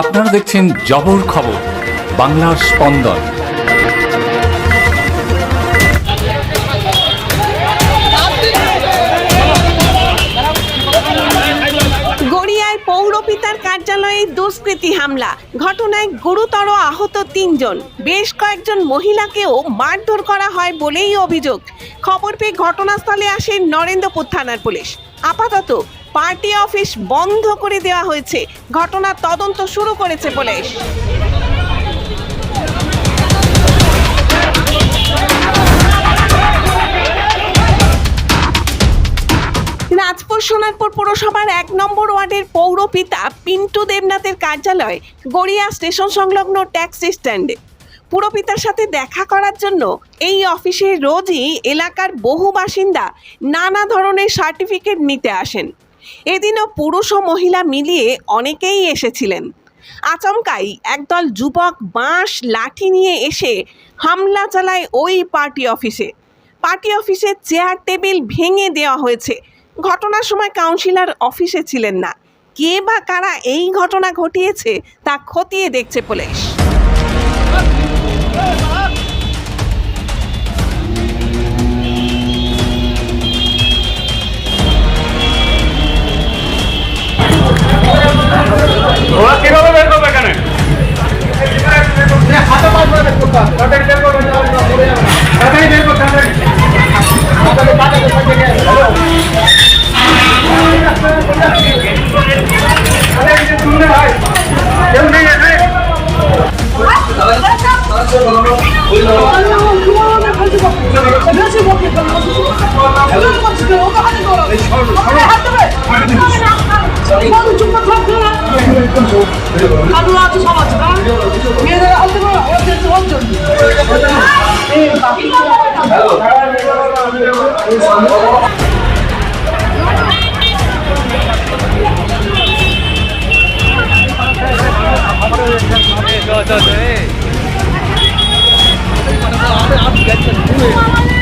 আপনারা দেখছেন জবর খবর, বাংলার স্পন্দন। গড়িয়ায় পৌরপিতার কার্যালয়ে দুষ্কৃতী হামলা, ঘটনায় গুরুতর আহত তিনজন। বেশ কয়েকজন মহিলাকেও মারধর করা হয় বলেই অভিযোগ। খবর পেয়ে ঘটনাস্থলে আসে নরেন্দ্রপুর থানার পুলিশ। আপাতত পার্টি অফিস বন্ধ করে দেওয়া হয়েছে। ঘটনার তদন্ত শুরু করেছে পুলিশ। রাজপুর সোনারপুর পুরসভার এক নম্বর ওয়ার্ডের পৌরপিতা পিন্টু দেবনাথের কার্যালয় গড়িয়া স্টেশন সংলগ্ন ট্যাক্সি স্ট্যান্ডে। পুরপিতার সাথে দেখা করার জন্য এই অফিসে রোজই এলাকার বহু বাসিন্দা নানা ধরনের সার্টিফিকেট নিতে আসেন। এদিনও পুরুষ ও মহিলা মিলিয়ে অনেকেই এসেছিলেন। আচমকাই একদল যুবক বাঁশ, লাঠি নিয়ে এসে হামলা চালায় ওই পার্টি অফিসে। পার্টি অফিসের চেয়ার, টেবিল ভেঙে দেওয়া হয়েছে। ঘটনার সময় কাউন্সিলর অফিসে ছিলেন না। কে বা কারা এই ঘটনা ঘটিয়েছে তা খতিয়ে দেখছে পুলিশ। 하루라도 잡았지만 얘네가 어떻게 어쨌든 어쩐지 저저저 앞에 앞에 같이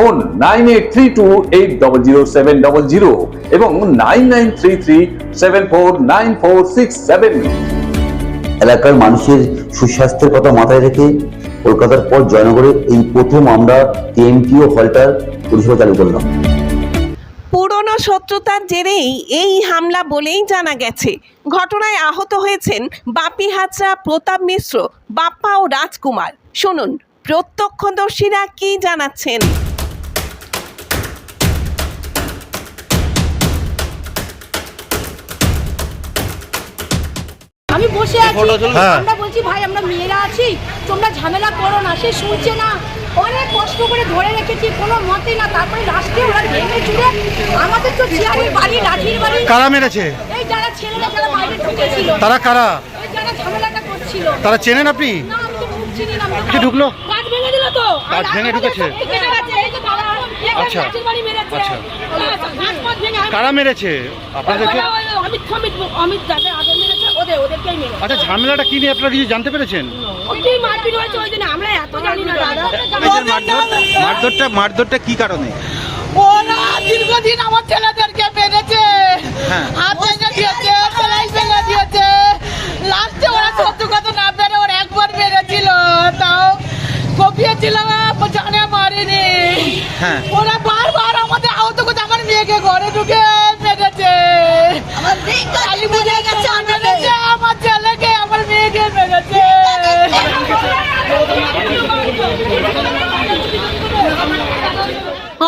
phone nine eight three two eight double zero seven double zero এবং nine nine three three seven four nine four six seven. এলাকার মানুষের সুস্বাস্থ্যের কথা মাথায় রেখে কলকাতার পর জয়নগরে এই প্রথম আমরা টিএমটি ও হলটার পরিষেবা চালু করলাম। পুরনো শত্রুতার জেরেই এই হামলা বলেই জানা গেছে। ঘটনায় আহত হয়েছেন বাপি হাজরা প্রতাপ মিশ্র বাপ্পা ও রাজকুমার। শুনুন প্রত্যক্ষদর্শীরা কি জানাচ্ছেন? বসে আছি। আমরা বলছি ভাই আমরা মেয়েরা আছি তোমরা ঝামেলা করো না সে শুনছে না। অনেক কষ্ট করে ধরে রেখেছি কোনো মতে না। তারপরে লাস্টে ওরা ভেঙে চুড়ে আমাদের তো চেয়ারের বাড়ি লাঠির বাড়ি কারা মেরেছে? এই যারা ছেলেরা যারা বাইরে ঢুকেছিল। তারা কারা? এই যারা ঝামেলাটা করছিল। তারা চেনেন আপনি? না আমি তো মুখ চিনি না। কে ঢুকলো? কাঠ ভেঙে দিল তো। কাঠ ভেঙে ঢুকেছে? সব কেটে গেছে, এই যে বাবা, এখানে আচ্ছা। লাঠির বাড়ি মেরেছে। আচ্ছা। কারা মেরেছে? আপনাদেরকে? অমিত অমিত আগে মেরেছে ওদের ওদেরকেই মেরেছে আচ্ছা ঝামেলাটা কি নিয়ে আপনারা কিছু জানতে পেরেছেন? ওইটাই মারপিট হয়েছে ওই জন্য আমরা এত জানি না দাদা। মারধরটা মারধরটা কি কারণে? ওরা দীর্ঘদিন আমার ছেলেদেরকে মেরেছে। হ্যাঁ। হাত ভেঙে দিয়েছে সেলাই ভেঙে দিয়েছে। লাস্টে ওরা সত্য কথা না পেরে ওরা একবার মেরেছিল। তাও কপিয়েছিল জানে মারিনি। হ্যাঁ। ওরা বারবার আমাদের আহত করতে আমার মেয়েকে ঘরে ঢুকে মেরেছে কালী পুজো মেরেছে আমার ছেলেকে আমার মেয়েকে মেরেছে।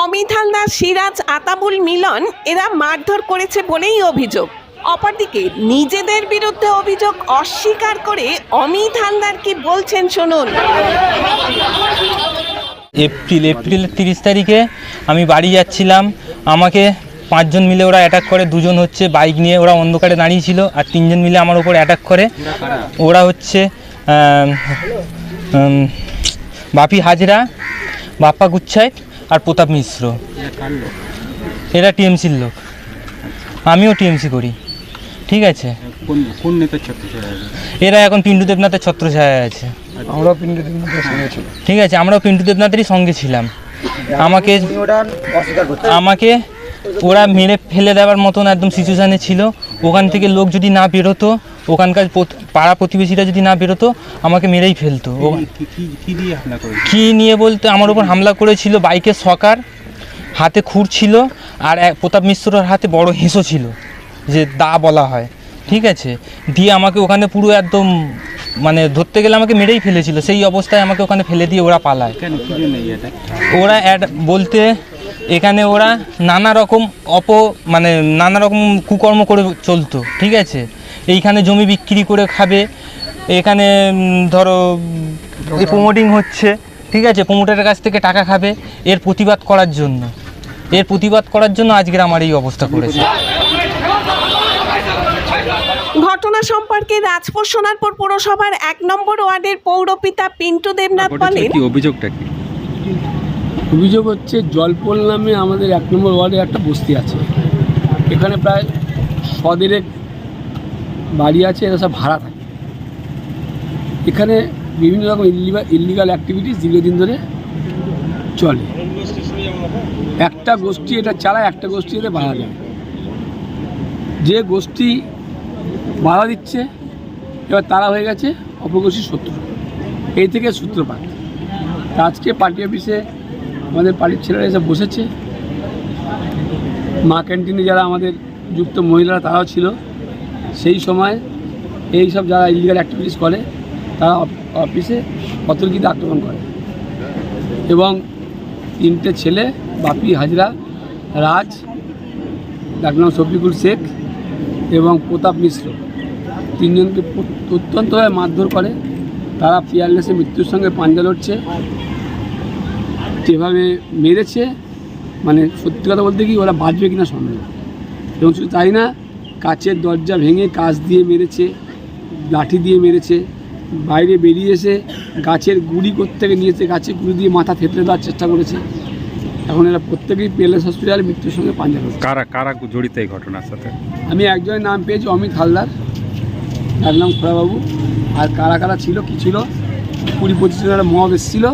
অমিত হালদার সিরাজ আতাবুল মিলন এরা মারধর করেছে বলেই অভিযোগ। অপরদিকে নিজেদের বিরুদ্ধে অভিযোগ অস্বীকার করে অমিত হালদার কি বলছেন শুনুন। এপ্রিল এপ্রিল তিরিশ তারিখে আমি বাড়ি যাচ্ছিলাম। আমাকে পাঁচজন মিলে ওরা অ্যাটাক করে দুজন হচ্ছে বাইক নিয়ে ওরা অন্ধকারে দাঁড়িয়ে ছিল আর তিনজন মিলে আমার উপর অ্যাটাক করে। ওরা হচ্ছে বাপি হাজরা বাপ্পা গুচ্ছাইত আর প্রতাপ মিশ্র। এরা টিএমসির লোক। আমিও টিএমসি করি। ঠিক আছে? কোন কোন নেতার এরা এখন পিন্টু দেবনাথের ছত্রছায়া আছে। আমরাও সঙ্গে ছিল ঠিক আছে আমরাও পিন্টু দেবনাথেরই সঙ্গে ছিলাম। আমাকে আমাকে ওরা মেরে ফেলে দেওয়ার মতন একদম সিচুয়েশানে ছিল। ওখান থেকে লোক যদি না বেরোতো ওখানকার পাড়া প্রতিবেশীরা যদি না বেরোতো আমাকে মেরেই ফেলতো। কি নিয়ে বলতে আমার উপর হামলা করেছিল বাইকের সকার হাতে খুর ছিল আর এক- প্রতাপ মিশ্রর হাতে বড় হেঁসো ছিল যে দা বলা হয়। ঠিক আছে? দিয়ে আমাকে ওখানে পুরো একদম মানে ধরতে গেলে আমাকে মেরেই ফেলেছিল। সেই অবস্থায় আমাকে ওখানে ফেলে দিয়ে ওরা পালায়? ওরা অ্যাড বলতে এখানে ওরা নানা রকম অপ মানে নানা রকম কুকর্ম করে চলতো ঠিক আছে? এইখানে জমি বিক্রি করে খাবে এখানে ধরো প্রমোটিং হচ্ছে ঠিক আছে? প্রমোটারের কাছ থেকে টাকা খাবে এর প্রতিবাদ করার জন্য। এর প্রতিবাদ করার জন্য আজকের আমার এই অবস্থা করেছে। ঘটনা সম্পর্কে রাজপুর সোনারপুর পৌরসভার এক নম্বর ওয়ার্ডের পৌরপিতা পিন্টু দেবনাথ বলেন অভিযোগটা কি? অভিযোগ হচ্ছে জলপোল নামে আমাদের এক নম্বর ওয়ার্ডে একটা বস্তি আছে। এখানে প্রায় সদেরেক বাড়ি আছে, এরা সব ভাড়া থাকে। এখানে বিভিন্ন রকম ইলিগাল ইলিগাল অ্যাক্টিভিটিস দীর্ঘদিন ধরে চলে। একটা গোষ্ঠী এটা চালায়, একটা গোষ্ঠী এতে বাধা দেয়। যে গোষ্ঠী বাধা দিচ্ছে, এবার তারা হয়ে গেছে অপগোষ্ঠীর শত্রু। এই থেকে সূত্রপাত। আজকে পার্টি অফিসে আমাদের পার্টির ছেলেরা এসে বসেছে। মা ক্যান্টিনে যারা আমাদের যুক্ত মহিলারা তারাও ছিল। সেই সময় এই সব যারা ইলিগাল অ্যাক্টিভিটিস করে, তারা অফ- অফিসে অতর্কিত আক্রমণ করে। এবং তিনটে ছেলে, বাপি, হাজরা, রাজ ডাক নাম শফিকুল শেখ এবং প্রতাপ মিশ্র। তিনজনকে অত্যন্তভাবে মারধর করে। তারা পিয়ারলেসে মৃত্যুর সঙ্গে পাঞ্জা লড়ছে। যেভাবে মেরেছে মানে সত্যি কথা বলতে কি ওরা বাঁচবে কিনা সন্দেহ। এবং শুধু তাই না কাচের দরজা ভেঙে কাচ দিয়ে মেরেছে লাঠি দিয়ে মেরেছে বাইরে বেরিয়ে এসে গাছের গুড়ি থেকে নিয়েছে গাছের গুড়ি দিয়ে মাথা থেতলে দেওয়ার চেষ্টা করেছে। এখন এরা প্রত্যেকেই পেলেস হসপিটালে মৃত্যুর সঙ্গে পাঞ্জা কারা কারা জড়িত এই ঘটনার সাথে? আমি একজনের নাম পেয়েছি অমিত হালদার। তার নাম খোড়াবাবু। আর কারা কারা ছিল কি ছিল? কুড়ি পঁচিশ জনের মহাবেশ বা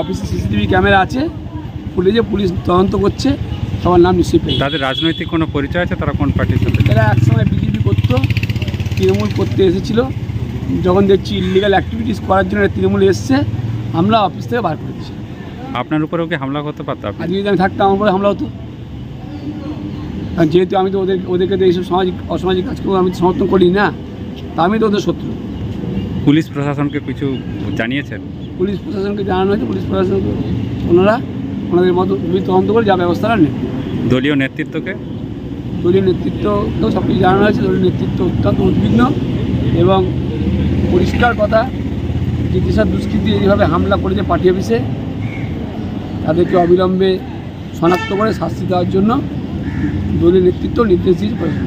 অফিসে সিসিটিভি ক্যামেরা আছে ফুটেজে পুলিশ তদন্ত করছে সবার নাম নিশ্চয়ই পেয়ে তাদের রাজনৈতিক কোনো পরিচয় আছে? তারা কোন পার্টির সাথে? এরা একসময় বিজেপি করতো তৃণমূল করতে এসেছিল যখন দেখছি ইলিগাল অ্যাক্টিভিটিস করার জন্য তৃণমূল এসছে আমরা অফিস থেকে বার করে দিচ্ছি আপনার উপরেও কি হামলা করতে পারতাম আজকে যদি আমি থাকতাম আমার উপরে হামলা হতো। আর যেহেতু আমি তো ওদের ওদেরকে এইসব সামাজিক অসামাজিক কাজগুলো আমি সমর্থন করি না তা আমি তো ওদের শত্রু। পুলিশ প্রশাসনকে কিছু জানিয়েছেন? পুলিশ প্রশাসনকে জানানো হয়েছে পুলিশ প্রশাসনকে ওনারা ওনাদের মতো তদন্ত করে যা ব্যবস্থাটা নেন দলীয় নেতৃত্বকে? দলীয় নেতৃত্বকেও সব কিছু জানানো হয়েছে দলীয় নেতৃত্ব অত্যন্ত উদ্বিগ্ন এবং পরিষ্কার কথা যে যেসব দুষ্কৃতী এইভাবে হামলা করেছে পার্টি অফিসে তাদেরকে অবিলম্বে শনাক্ত করে শাস্তি দেওয়ার জন্য দলীয় নেতৃত্ব নির্দেশ দিয়েছে প্রশাসন